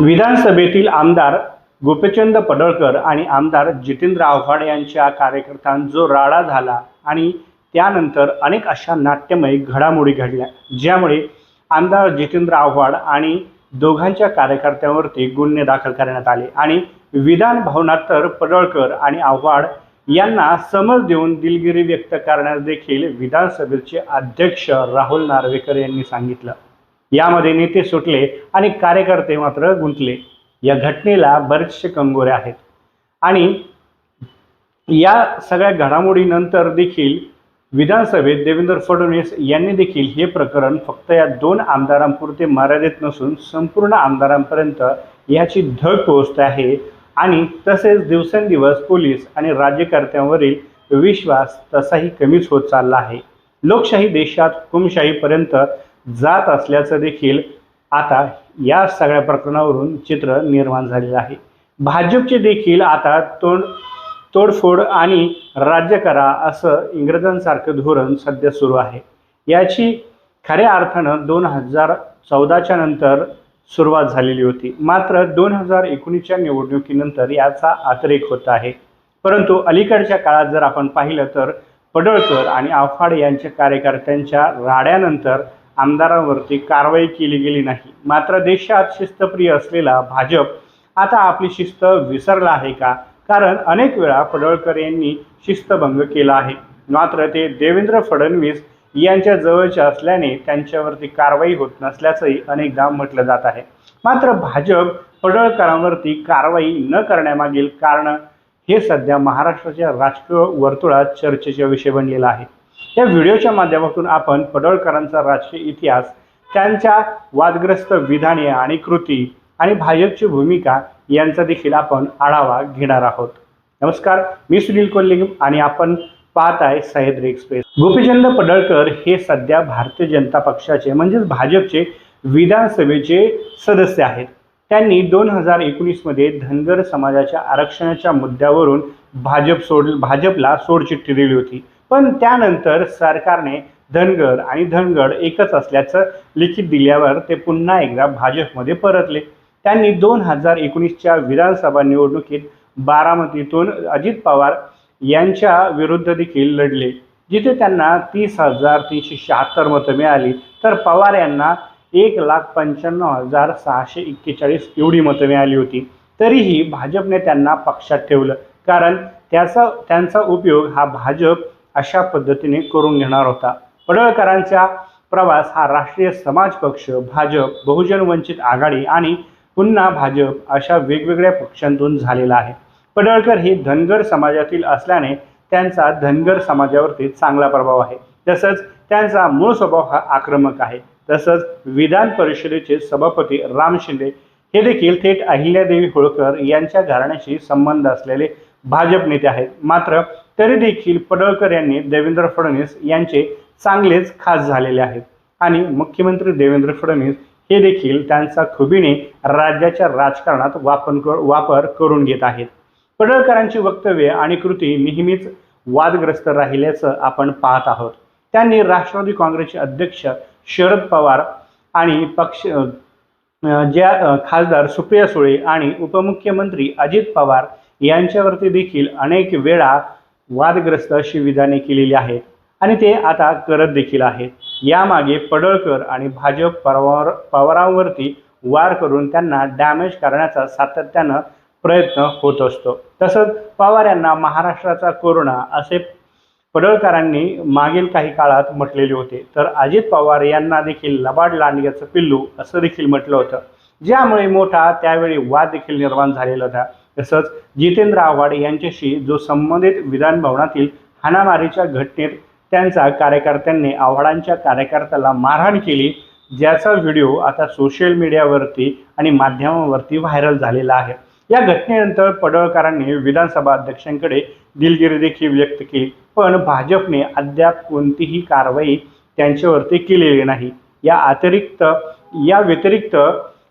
विधानसभेतील आमदार गोपीचंद पडळकर आणि आमदार जितेंद्र आव्हाड यांच्या कार्यकर्त्यां जो राडा झाला आणि त्यानंतर अनेक अशा नाट्यमय घडामोडी घडल्या ज्यामुळे आमदार जितेंद्र आव्हाड आणि दोघांच्या कार्यकर्त्यांवरती गुन्हे दाखल करण्यात आले. आणि विधान भवनात तर पडळकर आणि आव्हाड यांना समज देऊन दिलगिरी व्यक्त करण्यास देखील विधानसभेचे अध्यक्ष राहुल नार्वेकर यांनी सांगितलं. यामध्ये नेते सुटले आणि कार्यकर्ते मात्र गुंतले. या घटनेला बरेचसे कंगोरे आहेत. आणि या सगळ्या घडामोडीनंतर देखील विधानसभेत देवेंद्र फडणवीस यांनी देखील हे प्रकरण फक्त या दोन आमदारांपुरते मर्यादित नसून संपूर्ण आमदारांपर्यंत याची धग पोहोचते आहे. आणि तसेच दिवसेंदिवस पोलीस आणि राज्यकर्त्यांवरील विश्वास तसाही कमीच होत चालला आहे. लोकशाही देशात हुकुमशाहीपर्यंत जात असल्याचं देखील आता या सगळ्या प्रकरणावरून चित्र निर्माण झालेलं आहे. भाजपचे देखील आता तोंड तोडफोड आणि राज्य करा असं इंग्रजांसारखं धोरण सध्या सुरू आहे. याची खऱ्या अर्थानं दोन हजार चौदाच्या नंतर सुरुवात झालेली होती. मात्र दोन हजार एकोणीसच्या निवडणुकीनंतर याचा अतिरेक होत आहे. परंतु अलीकडच्या काळात जर आपण पाहिलं तर पडळकर आणि आव्हाड यांच्या कार्यकर्त्यांच्या राड्यानंतर आमदारांवरती कारवाई केली गेली नाही. मात्र देशात शिस्तप्रिय असलेला भाजप आता आपली शिस्त विसरला आहे का? कारण अनेक वेळा पडळकर यांनी शिस्तभंग केला आहे. मात्र ते देवेंद्र फडणवीस यांच्या जवळचे असल्याने त्यांच्यावरती कारवाई होत नसल्याचंही अनेकदा म्हटलं जात आहे. मात्र भाजप पडळकरांवरती कारवाई न करण्यामागील कारण हे सध्या महाराष्ट्राच्या राजकीय वर्तुळात चर्चेचा विषय बनलेला आहे. या व्हिडिओच्या माध्यमातून आपण पडळकरांचा राजकीय इतिहास त्यांच्या वादग्रस्त विधाने आणि कृती आणि भाजपची भूमिका यांचा देखील आपण आढावा घेणार आहोत. नमस्कार मी सुनील कोल्हे आणि आपण पाहत आहे सह्याद्री एक्सप्रेस. गोपीचंद पडळकर हे सध्या भारतीय जनता पक्षाचे म्हणजेच भाजपचे विधानसभेचे सदस्य आहेत. त्यांनी दोन हजार एकोणीसमध्ये धनगर समाजाच्या आरक्षणाच्या मुद्द्यावरून भाजप सोड भाजपला सोडचिठ्ठी दिली होती. पण त्यानंतर सरकारने धनगड आणि धनगड एकच असल्याचं लिखित दिल्यावर ते पुन्हा एकदा भाजपमध्ये परतले. त्यांनी दोन हजार एकोणीसच्या विधानसभा निवडणुकीत बारामतीतून अजित पवार यांच्या विरुद्ध देखील लढले. जिथे त्यांना तीस हजार तीनशे शहात्तर मतं मिळाली तर पवार यांना एक लाख पंच्याण्णव हजार सहाशे एक्केचाळीस एवढी मतं मिळाली होती. तरीही भाजपने त्यांना पक्षात ठेवलं. कारण त्याचा त्यांचा उपयोग हा भाजप अशा पद्धतीने करून घेणार होता. पडळकरांचा प्रवास हा राष्ट्रीय समाज पक्ष भाजप बहुजन वंचित आघाडी आणि पुन्हा भाजप अशा वेगवेगळ्या पक्षांतून झालेला आहे. पडळकर हे धनगर समाजातील असल्याने त्यांचा धनगर समाजावरती चांगला प्रभाव आहे. तसंच त्यांचा मूळ स्वभाव हा आक्रमक आहे. तसंच विधान परिषदेचे सभापती राम शिंदे हे देखील थेट अहिल्यादेवी होळकर यांच्या घराण्याशी संबंध असलेले भाजप नेते आहेत. मात्र तरी देखील पडळकर यांनी देवेंद्र फडणवीस यांचे चांगलेच खास झालेले आहेत. आणि मुख्यमंत्री देवेंद्र फडणवीस हे देखील त्यांचा खुबीने राज्याच्या राजकारणात वापर कर वापर करून घेत आहेत. पडळकरांची वक्तव्य आणि कृती नेहमीच वादग्रस्त राहिल्याचं आपण पाहत आहोत. त्यांनी राष्ट्रवादी काँग्रेसचे अध्यक्ष शरद पवार आणि पक्ष ज्या खासदार सुप्रिया सुळे आणि उपमुख्यमंत्री अजित पवार यांच्यावरती देखील अनेक वेळा वादग्रस्त अशी विधाने केलेली आहेत आणि ते आता करत देखील आहेत. यामागे पडळकर आणि भाजप पवार पवारांवरती वार करून त्यांना डॅमेज करण्याचा सातत्यानं प्रयत्न होत असतो. तसंच पवार यांना महाराष्ट्राचा कोरोना असे पडळकरांनी मागील काही काळात म्हटलेले होते. तर अजित पवार यांना देखील लबाड लांडग्याचं पिल्लू असं देखील म्हटलं होतं. ज्यामुळे मोठा त्यावेळी वाद देखील निर्माण झालेला होता. तसंच जितेंद्र आव्हाड यांच्याशी जो संबंधित विधान भवनातील हाणामारीच्या घटनेत त्यांचा कार्यकर्त्यांनी आव्हाडांच्या कार्यकर्त्याला मारहाण केली ज्याचा व्हिडिओ आता सोशल मीडियावरती आणि माध्यमावरती व्हायरल झालेला आहे. या घटनेनंतर पडळकरांनी विधानसभा अध्यक्षांकडे दिलगिरी देखील व्यक्त केली पण भाजपने अद्याप कोणतीही कारवाई त्यांच्यावरती केलेली नाही. या अतिरिक्त या व्यतिरिक्त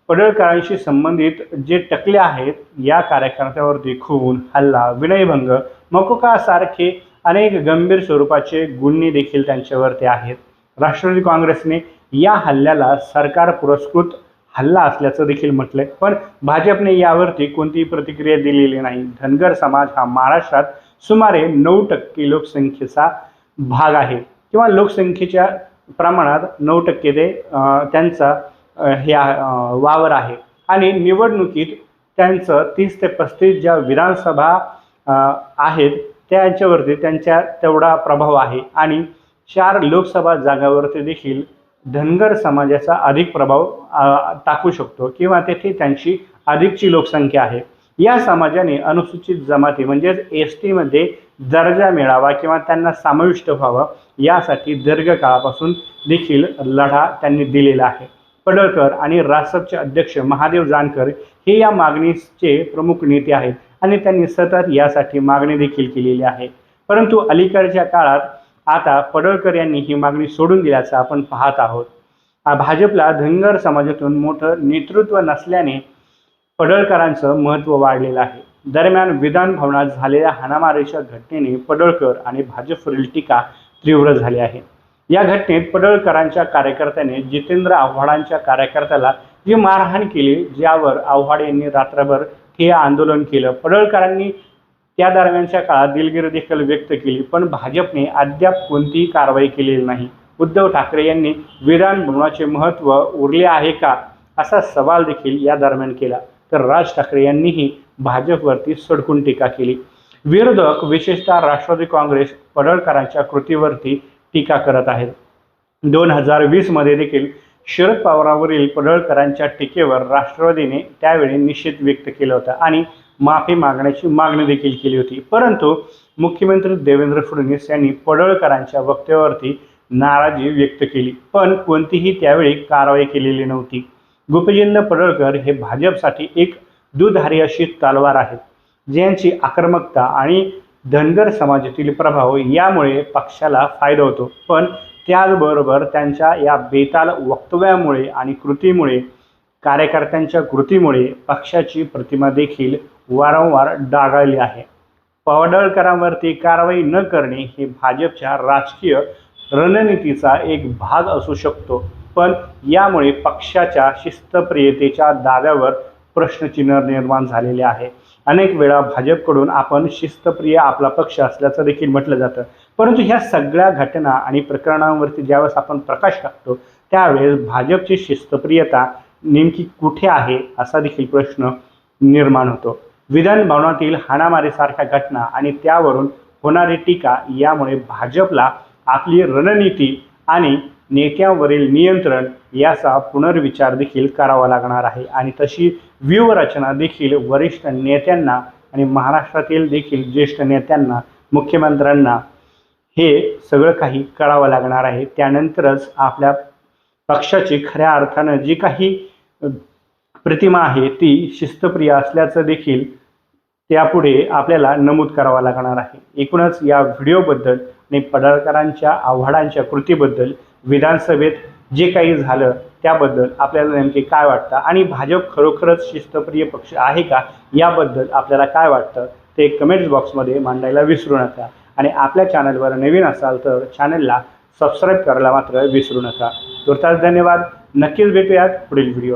पडळकरांशी संबंधित जे टकले आहेत या कार्यकर्त्यावरती खून हल्ला विनयभंग मकोकासारखे अनेक गंभीर स्वरूपाचे गुन्हे देखील त्यांच्यावरती आहेत. राष्ट्रवादी काँग्रेसने या हल्ल्याला सरकार पुरस्कृत हल्ला असल्याचं देखील म्हटलंय. पण भाजपने यावरती कोणतीही प्रतिक्रिया दिलेली नाही. धनगर समाज हा महाराष्ट्रात सुमारे नऊ टक्के लोकसंख्येचा भाग आहे. किंवा लोकसंख्येच्या प्रमाणात नऊ टक्के ते त्यांचा हे वावर आहे. आणि निवडणुकीत त्यांचं तीस ते पस्तीस ज्या विधानसभा आहेत त्यांच्यावरती त्यांच्या तेवढा प्रभाव आहे. आणि चार लोकसभा जागावरती देखील धनगर समाजाचा अधिक प्रभाव टाकू शकतो किंवा तेथे त्यांची अधिकची लोकसंख्या आहे. या समाजाने अनुसूचित जमाती म्हणजेच एस टीमध्ये दर्जा मिळावा किंवा त्यांना समाविष्ट व्हावं यासाठी दीर्घकाळापासून देखील लढा त्यांनी दिलेला आहे. पडळकर आणि रासपचे अध्यक्ष महादेव जानकर हे या मागणीचे प्रमुख नेते आहेत आणि त्यांनी सतत यासाठी मागणी देखील केलेली आहे. परंतु अलीकडच्या काळात आता पडळकर यांनी ही मागणी सोडून दिल्याचं आपण पाहत आहोत. भाजपला धनगर समाजातून मोठं नेतृत्व नसल्याने पडळकरांचं महत्त्व वाढलेलं आहे. दरम्यान विधान भवनात झालेल्या हाणामारीच्या घटनेने पडळकर आणि भाजपवरील टीका तीव्र झाली आहे. या घटनेत पडळकरांच्या कार्यकर्त्याने जितेंद्र आव्हाडांच्या कार्यकर्त्याला जी मारहाण केली ज्यावर आव्हाड यांनी रात्रभर ठिय्या आंदोलन केलं. पडळकरांनी त्या दरम्यानच्या काळात दिलगिरी देखील व्यक्त केली पण भाजपने अद्याप कोणतीही कारवाई केलेली नाही. उद्धव ठाकरे यांनी विधानभवनाचे महत्त्व उरले आहे का असा सवाल देखील या दरम्यान केला. तर राज ठाकरे यांनीही भाजपवरती सडकून टीका केली. विरोधक विशेषतः राष्ट्रवादी काँग्रेस पडळकरांच्या कृतीवरती टीका करत आहेत. दोन हजार वीसमध्ये देखील शरद पवारांवरील पडळकरांच्या टीकेवर राष्ट्रवादीने त्यावेळी निषेध व्यक्त केला होता आणि माफी मागण्याची मागणी देखील केली होती. परंतु मुख्यमंत्री देवेंद्र फडणवीस यांनी पडळकरांच्या वक्तव्यावरती नाराजी व्यक्त केली पण कोणतीही त्यावेळी कारवाई केलेली नव्हती. गोपीचंद पडळकर हे भाजपसाठी एक दुधारी अशी तलवार आहेत ज्यांची आक्रमकता आणि धनगर समाजातील प्रभाव यामुळे पक्षाला फायदा होतो. पण त्याचबरोबर त्यांच्या या बेताल वक्तव्यामुळे आणि कृतीमुळे कार्यकर्त्यांच्या कृतीमुळे पक्षाची प्रतिमा देखील वारंवार डागाळली आहे. पवडळकरांवरती कारवाई न करणे हे भाजपच्या राजकीय रणनीतीचा एक भाग असू शकतो. पण यामुळे पक्षाच्या शिस्तप्रियतेच्या दाव्यावर प्रश्नचिन्ह निर्माण झालेले आहे. अनेक वेळा भाजपकडून आपण शिस्तप्रिय आपला पक्ष असल्याचं देखील म्हटलं जातं. परंतु ह्या सगळ्या घटना आणि प्रकरणांवरती ज्यावेळेस आपण प्रकाश टाकतो त्यावेळेस भाजपची शिस्तप्रियता नेमकी कुठे आहे असा देखील प्रश्न निर्माण होतो. विधान भवनातील हाणामारीसारख्या घटना आणि त्यावरून होणारी टीका यामुळे भाजपला आपली रणनीती आणि नेत्यांवरील नियंत्रण याचा पुनर्विचार देखील करावा लागणार आहे. आणि तशी व्यूहरचना देखील वरिष्ठ नेत्यांना आणि महाराष्ट्रातील देखील ज्येष्ठ नेत्यांना मुख्यमंत्र्यांना हे सगळं काही करावं लागणार आहे. त्यानंतरच आपल्या पक्षाची खऱ्या अर्थानं जी काही प्रतिमा आहे ती शिस्तप्रिय असल्याचं देखील त्यापुढे आपल्याला नमूद करावं लागणार आहे. एकूणच या व्हिडिओबद्दल आणि पडळकरांच्या आव्हाडांच्या कृतीबद्दल विधानसभेत जे काही झालं त्याबद्दल आपल्याला नेमके काय वाटतं? आणि भाजप खरोखरच शिस्तप्रिय पक्ष आहे का? याबद्दल आपल्याला काय वाटतं? ते कमेंट्स बॉक्समध्ये मांडायला विसरू नका. आणि आपल्या चॅनलवर नवीन असाल तर चॅनलला सबस्क्राईब करायला मात्र विसरू नका. तुर्तास धन्यवाद. नक्कीच भेटूयात पुढील व्हिडिओ